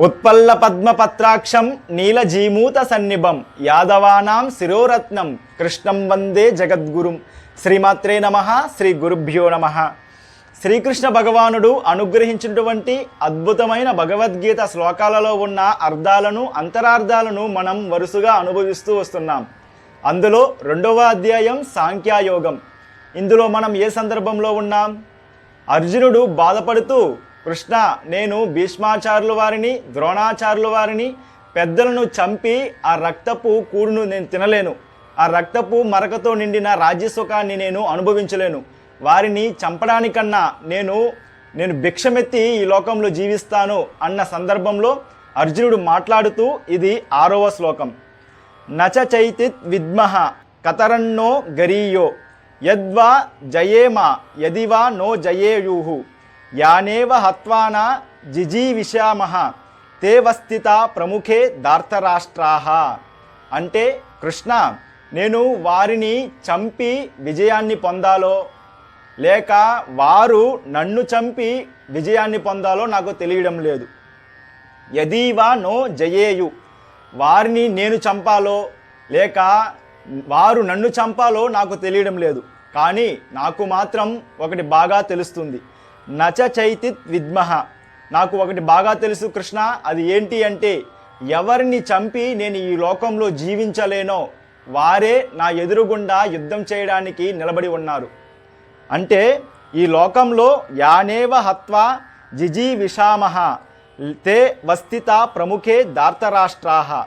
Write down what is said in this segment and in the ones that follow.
ఉత్పల్ల పద్మపత్రాక్షం నీలజీమూత సన్నిభం యాదవానాం శిరోరత్నం కృష్ణం వందే జగద్గురుం. శ్రీమాత్రే నమ శ్రీ గురుభ్యో నమ. శ్రీకృష్ణ భగవానుడు అనుగ్రహించినటువంటి అద్భుతమైన భగవద్గీత శ్లోకాలలో ఉన్న అర్థాలను అంతరార్థాలను మనం వరుసగా అనుభవిస్తూ వస్తున్నాం. అందులో రెండవ అధ్యాయం సాంఖ్యాయోగం. ఇందులో మనం ఏ సందర్భంలో ఉన్నాం? అర్జునుడు బాధపడుతూ కృష్ణ నేను భీష్మాచార్యుల వారిని ద్రోణాచార్యుల వారిని పెద్దలను చంపి ఆ రక్తపు కూడును నేను తినలేను. ఆ రక్తపు మరకతో నిండిన రాజ్యసుఖాన్ని నేను అనుభవించలేను. వారిని చంపడానికన్నా నేను నేను భిక్షమెత్తి ఈ లోకంలో జీవిస్తాను అన్న సందర్భంలో అర్జునుడు మాట్లాడుతూ ఇది ఆరవ శ్లోకం. నచ చైతిత్ విద్మహ కతరన్నో గరీయో యద్వా జయేమ యదివా నో జయేయూహు. యానేవ హత్వానా జిజీవిషామహ తే వస్థిత ప్రముఖే దార్తరాష్ట్రాః అంటే కృష్ణ నేను వారిని చంపి విజయాన్ని పొందాలో లేక వారు నన్ను చంపి విజయాన్ని పొందాలో నాకు తెలియడం లేదు. యదీవా నో జయేయు వారిని నేను చంపాలో లేక వారు నన్ను చంపాలో నాకు తెలియడం లేదు. కానీ నాకు మాత్రం ఒకటి బాగా తెలుస్తుంది. నచ చైతిత్ విద్మహ. నాకు ఒకటి బాగా తెలుసు కృష్ణ అది ఏంటి అంటే ఎవరిని చంపి నేను ఈ లోకంలో జీవించలేనో వారే నా ఎదురుగుండా యుద్ధం చేయడానికి నిలబడి ఉన్నారు. అంటే ఈ లోకంలో యానేవ హత్వా జిజీ విషామహ తే వస్థిత ప్రముఖే దార్తరాష్ట్రాహ.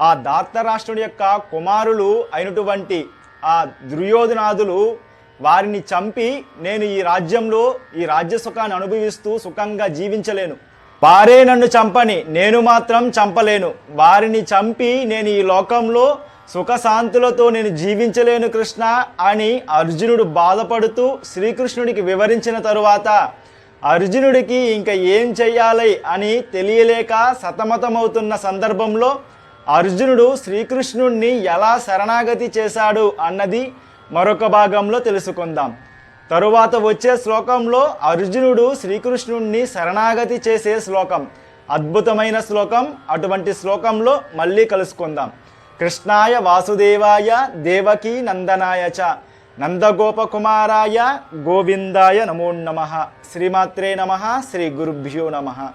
ఆ దార్తరాష్ట్రుడి యొక్క కుమారులు అయినటువంటి ఆ దుర్యోధనాదులు వారిని చంపి నేను ఈ రాజ్యంలో ఈ రాజ్య సుఖాన్ని అనుభవిస్తూ సుఖంగా జీవించలేను. వారే నన్ను చంపని నేను మాత్రం చంపలేను. వారిని చంపి నేను ఈ లోకంలో సుఖశాంతులతో నేను జీవించలేను కృష్ణ అని అర్జునుడు బాధపడుతూ శ్రీకృష్ణుడికి వివరించిన తరువాత అర్జునుడికి ఇంకా ఏం చెయ్యాలి అని తెలియలేక సతమతమవుతున్న సందర్భంలో అర్జునుడు శ్రీకృష్ణుణ్ణి ఎలా శరణాగతి చేశాడు అన్నది మరొక భాగంలో తెలుసుకుందాం. తరువాత వచ్చే శ్లోకంలో అర్జునుడు శ్రీకృష్ణుణ్ణి శరణాగతి చేసే శ్లోకం. అద్భుతమైన శ్లోకం. అటువంటి శ్లోకంలో మళ్ళీ కలుసుకుందాం. కృష్ణాయ వాసుదేవాయ దేవకీ నందనాయ చ. నందగోపకుమారాయ గోవిందాయ నమో నమ. శ్రీమాత్రే నమ. శ్రీ గురుభ్యో నమ.